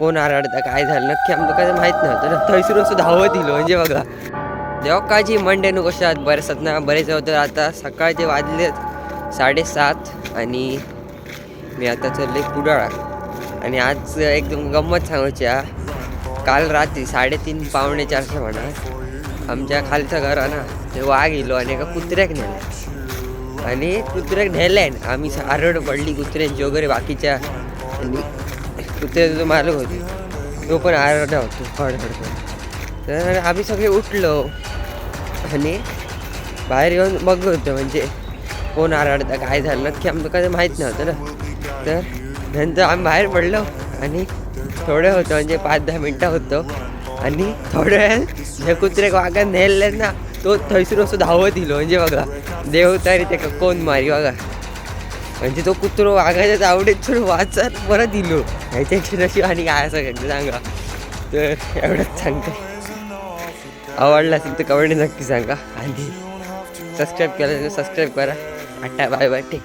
कोण आरडता काय झालं? नक्की आमचं काय माहीत नव्हतं. ना थंयसून असं धावत दिलो म्हणजे बघा. देवा काळजी मंडे नु कशा आहात बरेच ना बरेच होतं. आता सकाळचे वाजलेत साडेसात आणि मी आता चालले कुडाळा. आणि आज एकदम गंमत सांगायची काल रात्री साडेतीन पावणे चारशे म्हणा आमच्या खालचं घर ना ते वाघ येलो आणि एका कुत्र्याक नेलं. आणि कुत्र्याक नेल्यान आम्ही आरड पडली कुत्र्यांची वगैरे बाकीच्या. आणि कुत्र्याचा जो मालक होते तो पण आरडा होतो फडफडतो तर आम्ही सगळे उठलो आणि बाहेर येऊन बघत होतो म्हणजे कोण आरडता काय झालं नक्की आमचं काही माहीत नव्हतं ना. तर नंतर आम्ही बाहेर पडलो आणि थोडं होतं म्हणजे पाच दहा मिनटं होतो. आणि थोड्या वेळात जे कुत्रे वागात नेले ना तो थैसर असं धावत दिलो म्हणजे बघा देव तरी ते कोण मारी बघा. म्हणजे तो कुत्रो वागायचा आवडेत थोडं वाचत परत दिलो ह्याच्याशी नशी आणि काय असं सांगा. तर एवढंच सांगते. आवडला असेल तर कमेंट नक्की सांगा. आणि सबस्क्राईब केलं सबस्क्राईब करा. आता बाय बाय ठीक